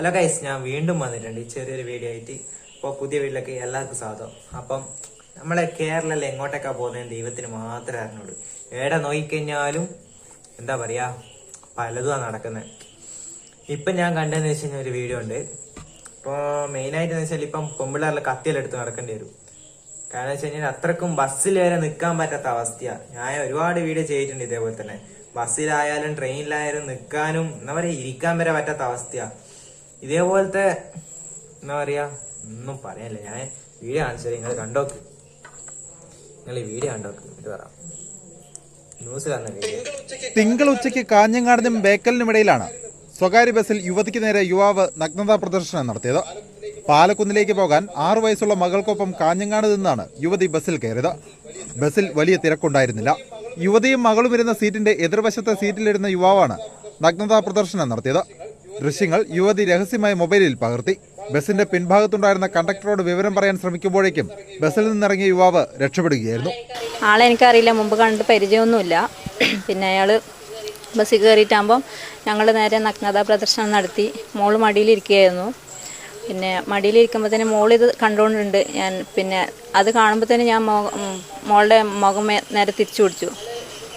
Hello guys ഞാൻ വീണ്ടും വന്നിട്ടുണ്ട് ഈ ചെറിയൊരു വീഡിയോ ആയിട്ട്. ഇപ്പോൾ പുതിയ വീട്ടിലേക്ക് എല്ലാവർക്കും സ്വാഗതം. അപ്പം നമ്മളെ കേരളത്തിൽ എങ്ങോട്ടൊക്കെ പോകുന്നതെന്ന് ദൈവത്തിന് മാത്രമേ അറിഞ്ഞുള്ളൂ. എവിടെ നോക്കിക്കഴിഞ്ഞാലും എന്താ പറയുക പലതും നടക്കുന്നത്. ഇപ്പം ഞാൻ കണ്ടതെന്ന് വെച്ച് കഴിഞ്ഞാൽ ഒരു വീഡിയോ ഉണ്ട്. ഇപ്പോൾ മെയിനായിട്ട് എന്ന് വെച്ചാൽ ഇപ്പം പെമ്പിള്ളേരിലെ കത്തിയിലെടുത്ത് നടക്കേണ്ടി വരും. കാരണം വെച്ച് കഴിഞ്ഞാൽ അത്രക്കും ബസ്സിൽ വരെ നിൽക്കാൻ പറ്റാത്ത അവസ്ഥയാണ് ഞാൻ ഒരുപാട് വീഡിയോ ചെയ്തിട്ടുണ്ട് ഇതേപോലെ തന്നെ. ബസ്സിലായാലും ട്രെയിനിലായാലും നിൽക്കാനും എന്താ പറയുക ഇരിക്കാൻ വരെ പറ്റാത്ത അവസ്ഥയാണ് ഇതേപോലത്തെ എന്താ പറയാ ഒന്നും പറയാനില്ല ഞാൻ വീഡിയോ കാണിച്ചത് നിങ്ങൾ കണ്ടോക്ക്. നിങ്ങൾ ഈ വീഡിയോ കണ്ടോക്ക്. എന്നിട്ട് പറ. ന്യൂസ് കാണുന്ന വീഡിയോ തിങ്കൾ ഉച്ചയ്ക്ക് കാഞ്ഞങ്ങാടിനും ബേക്കലിനുമിടയിലാണ് സ്വകാര്യ ബസ്സിൽ യുവതിക്ക് നേരെ യുവാവ് നഗ്നതാ പ്രദർശനം നടത്തിയത്. പാലക്കുന്നിലേക്ക് പോകാൻ ആറു വയസ്സുള്ള മകൾക്കൊപ്പം കാഞ്ഞങ്ങാട് നിന്നാണ് യുവതി ബസ്സിൽ കയറിയത്. ബസ്സിൽ വലിയ തിരക്കുണ്ടായിരുന്നില്ല. യുവതിയും മകളും ഇരുന്ന സീറ്റിന്റെ എതിർവശത്തെ സീറ്റിലിരുന്ന യുവാവാണ് നഗ്നതാ പ്രദർശനം നടത്തിയത്. ദൃശ്യങ്ങൾ യുവതി രഹസ്യമായി മൊബൈലിൽ പകർത്തി. ബസിന്റെ പിൻഭാഗത്തുണ്ടായിരുന്ന കണ്ടക്ടറോട് വിവരം പറയാൻ ശ്രമിക്കുമ്പോഴേക്കും ബസ്സിൽ നിന്നിറങ്ങിയ യുവാവ് രക്ഷപ്പെടുകയായിരുന്നു. ആളെ എനിക്കറിയില്ല. മുമ്പ് കണ്ടിട്ട് പരിചയമൊന്നുമില്ല. പിന്നെ അയാൾ ബസ്സിൽ കയറിയിട്ടാകുമ്പം ഞങ്ങൾ നേരെ നഗ്നതാ പ്രദർശനം നടത്തി. മോൾ മടിയിലിരിക്കുകയായിരുന്നു. പിന്നെ മടിയിലിരിക്കുമ്പോൾ തന്നെ മോൾ ഇത് കണ്ടുകൊണ്ടുണ്ട് ഞാൻ പിന്നെ അത് കാണുമ്പോൾ തന്നെ ഞാൻ മോളുടെ മുഖം നേരെ തിരിച്ചു പിടിച്ചു.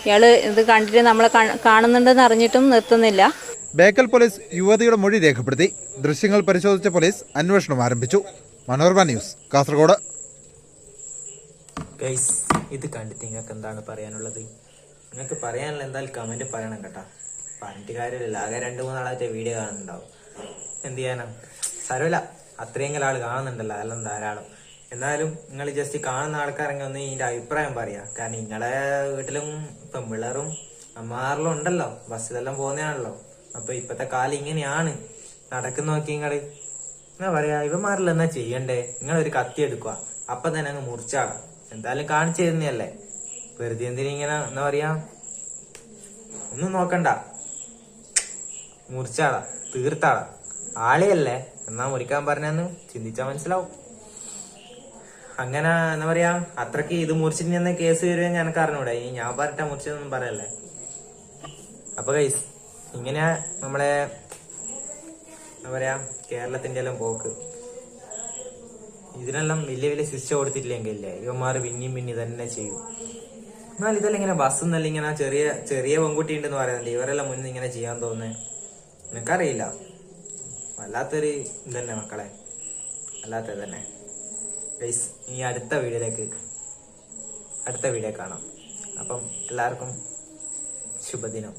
ഇയാൾ ഇത് കണ്ടിട്ട് നമ്മളെ കാണുന്നുണ്ടെന്ന് അറിഞ്ഞിട്ടും നിർത്തുന്നില്ല. ബേക്കൽ പോലീസ് യുവതിയുടെ മൊഴി രേഖപ്പെടുത്തി. ദൃശ്യങ്ങൾ പരിശോധിച്ച പോലീസ് അന്വേഷണം ആരംഭിച്ചു. മനോരമ ന്യൂസ് കാസർഗോഡ്. ഇത് കണ്ടിട്ട് നിങ്ങൾക്ക് എന്താണ് പറയാനുള്ളത്? നിങ്ങൾക്ക് പറയാനുള്ള എന്തായാലും കമന്റ് പറയണം കേട്ടോ. പറഞ്ഞിട്ട് ആകെ രണ്ട് മൂന്നാളായിട്ട് വീഡിയോ കാണുന്നുണ്ടാവും. എന്ത് ചെയ്യാനാ? സാരമില്ല അത്രയെങ്കിലും ആൾ കാണുന്നുണ്ടല്ലോ അതെല്ലാം ധാരാളം. എന്നാലും നിങ്ങൾ ജസ്റ്റ് കാണുന്ന ആൾക്കാരെങ്കിൽ ഒന്ന് ഇതിന്റെ അഭിപ്രായം പറയാ. കാരണം നിങ്ങളെ വീട്ടിലും പെമ്പിള്ളേറും അമ്മാറിലും ഉണ്ടല്ലോ. ബസ്സിലെല്ലാം പോകുന്നതാണല്ലോ. അപ്പൊ ഇപ്പത്തെ കാലം ഇങ്ങനെയാണ്. നടക്കുന്ന നോക്കി നിങ്ങൾ എന്നാ പറയാ ഇവന്മാരിൽ എന്നാ ചെയ്യണ്ടേ? നിങ്ങൾ ഒരു കത്തി എടുക്കുക. അപ്പൊ തന്നെ അങ്ങ് മുറിച്ചാടാം. എന്തായാലും കാണിച്ചു തരുന്നതല്ലേ? വെറുതെ എന്തിനാ എന്താ പറയാ? ഒന്നും നോക്കണ്ട. മുറിച്ചാടാ തീർത്താടാ. ആളെയല്ലേ? എന്നാ മുറിക്കാൻ പറഞ്ഞെന്ന് ചിന്തിച്ചാ മനസ്സിലാവും. അങ്ങനെ എന്താ പറയാ അത്രയ്ക്ക് ഇത് മുറിച്ചിട്ട് കേസ് കേസ് വരുമെന്ന് എനിക്ക് അറിഞ്ഞൂടെ. ഈ ഞാൻ പറഞ്ഞിട്ടാ മുറിച്ചതൊന്നും പറയല്ലേ? അപ്പൊ ഗൈസ് ഇങ്ങനെ നമ്മളെ എന്താ പറയാ കേരളത്തിന്റെ എല്ലാം പോക്ക്. ഇതിനെല്ലാം വലിയ വലിയ ശിക്ഷ കൊടുത്തിട്ടില്ലെങ്കിലേ ഇവന്മാർ പിന്നെയും പിന്നെ തന്നെ ചെയ്യും. എന്നാൽ ഇതെല്ലാം ഇങ്ങനെ ബസ് എന്നല്ല ഇങ്ങനെ ചെറിയ ചെറിയ പെൺകുട്ടി ഉണ്ടെന്ന് പറയുന്നത് ഇവരെല്ലാം മുന്നിൽ ഇങ്ങനെ ചെയ്യാൻ തോന്നുന്നത് നിനക്കറിയില്ല. വല്ലാത്തൊരു ഇതന്നെ മക്കളെ. വല്ലാത്തത് തന്നെ. ഗൈസ് ഇനി അടുത്ത വീഡിയോയിലേക്ക് അടുത്ത വീഡിയോ കാണാം. അപ്പം എല്ലാവർക്കും ശുഭദിനം.